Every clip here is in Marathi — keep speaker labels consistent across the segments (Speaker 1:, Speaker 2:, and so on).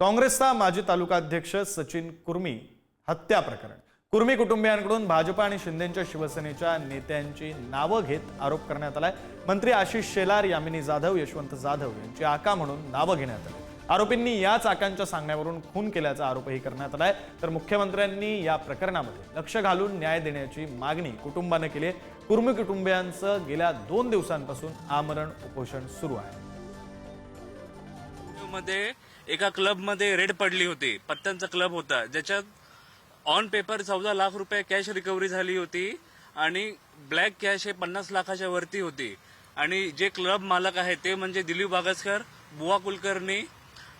Speaker 1: काँग्रेसचा माजी तालुका अध्यक्ष सचिन कुर्मी हत्या प्रकरण. कुर्मी कुटुंबियांकडून भाजप आणि शिंदेच्या शिवसेनेच्या नेत्यांची नावं घेत आरोप करण्यात आलाय. मंत्री आशिष शेलार यामिनी जाधव यशवंत जाधव यांची आका म्हणून नावं घेण्यात आली. आरोपींनी याच आकांच्या सांगण्यावरून खून केल्याचा आरोपही करण्यात आलाय. तर मुख्यमंत्र्यांनी या प्रकरणामध्ये लक्ष घालून न्याय देण्याची मागणी कुटुंबानं केली आहे. कुर्मी कुटुंबियांचं गेल्या दोन दिवसांपासून आमरण उपोषण सुरू आहे.
Speaker 2: मध्ये एका क्लबमध्ये रेड पडली होती. पत्त्यांचा क्लब होता. ज्याच्यात ऑन पेपर चौदा लाख रुपये कॅश रिकव्हरी झाली होती आणि ब्लॅक कॅश हे पन्नास लाखाच्या वरती होती. आणि जे क्लब मालक आहे ते म्हणजे दिलीप वागसकर बुवा कुलकर्णी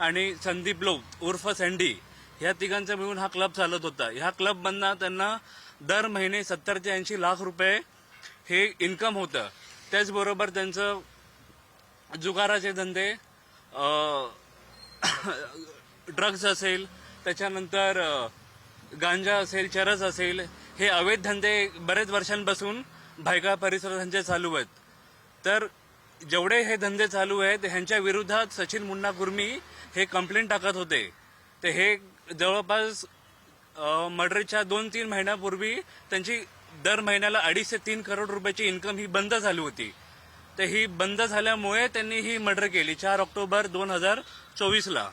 Speaker 2: आणि संदीप लोक उर्फ सँडी. ह्या तिघांचा मिळून हा क्लब चालत होता. ह्या क्लब मधनं त्यांना दर महिने सत्तर ते ऐंशी लाख रुपये हे इन्कम होतं. त्याचबरोबर त्यांचं जुगाराचे धंदे ड्रग्ज असेल त्याच्यानंतर गांजा असेल चरस असेल हे अवैध धंदे बरेच वर्षांपासून भायका परिसरात त्यांचे चालू आहेत. तर जेवढे हे धंदे चालू आहेत ह्यांच्या विरोधात सचिन मुन्ना कुर्मी हे कंप्लेंट टाकत होते. तर हे जवळपास मर्डरच्या दोन तीन महिन्यापूर्वी त्यांची दर महिन्याला अडीच ते तीन करोड रुपयाची इन्कम ही बंद झाली होती. तर ही बंद झाल्यामुळे त्यांनी ही मर्डर केली चार ऑक्टोबर दोन हजार चोवीसला.